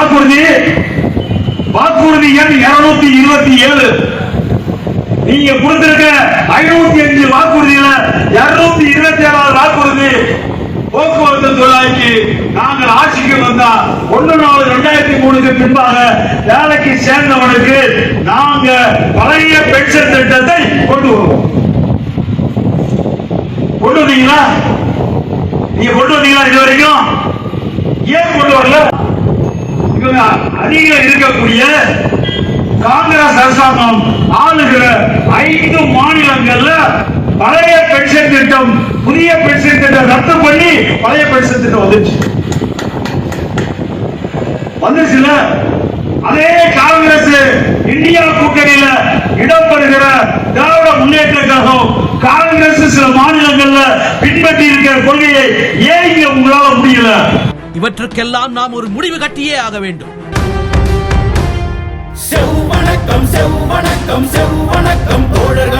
வாக்குறுதி. வாக்குறுதி எண் இருநூத்தி இருபத்தி ஏழு. நீங்க கொடுத்திருக்க ஐநூத்தி அஞ்சு வாக்குறுதியில இருநூத்தி இருபத்தி ஏழாவது வாக்குறுதி. போக்குவரத்து துறைக்கு நாங்கள் ஆட்சிக்கு வந்தா ஒன்று நாலு ரெண்டாயிரத்தி மூணுக்கு பின்பாக வேலைக்கு சேர்ந்தவனுக்கு நாங்க பழைய பென்ஷன் திட்டத்தை கொண்டு வருவோம். கொண்டு வந்தீங்களா? இவங்க அணியில இருக்கக்கூடிய காங்கிரஸ் அரசாங்கம் ஆளுகிற ஐந்து மாநிலங்கள்ல பழைய பென்ஷன் திட்டம் புதிய பென்ஷன் திட்டம் ரத்து பண்ணி பழைய பென்ஷன் திட்டம் வந்துச்சு. வந்துச்சுல? அதே காங்கிரஸ் இந்தியா கூட்டணியில இடம்பெறுகிற திராவிட முன்னேற்ற கழகம் காங்கிரஸ் சில மாநிலங்கள்ல பின்பற்றி இருக்கிற கொள்கையை ஏன் இங்க உங்களால முடியல? இவற்றுக்கெல்லாம் நாம் ஒரு முடிவு கட்டியே ஆக வேண்டும். செவ்வணக்கம் செவ்வணக்கம் செவ்வணக்கம் தோழர்கள்.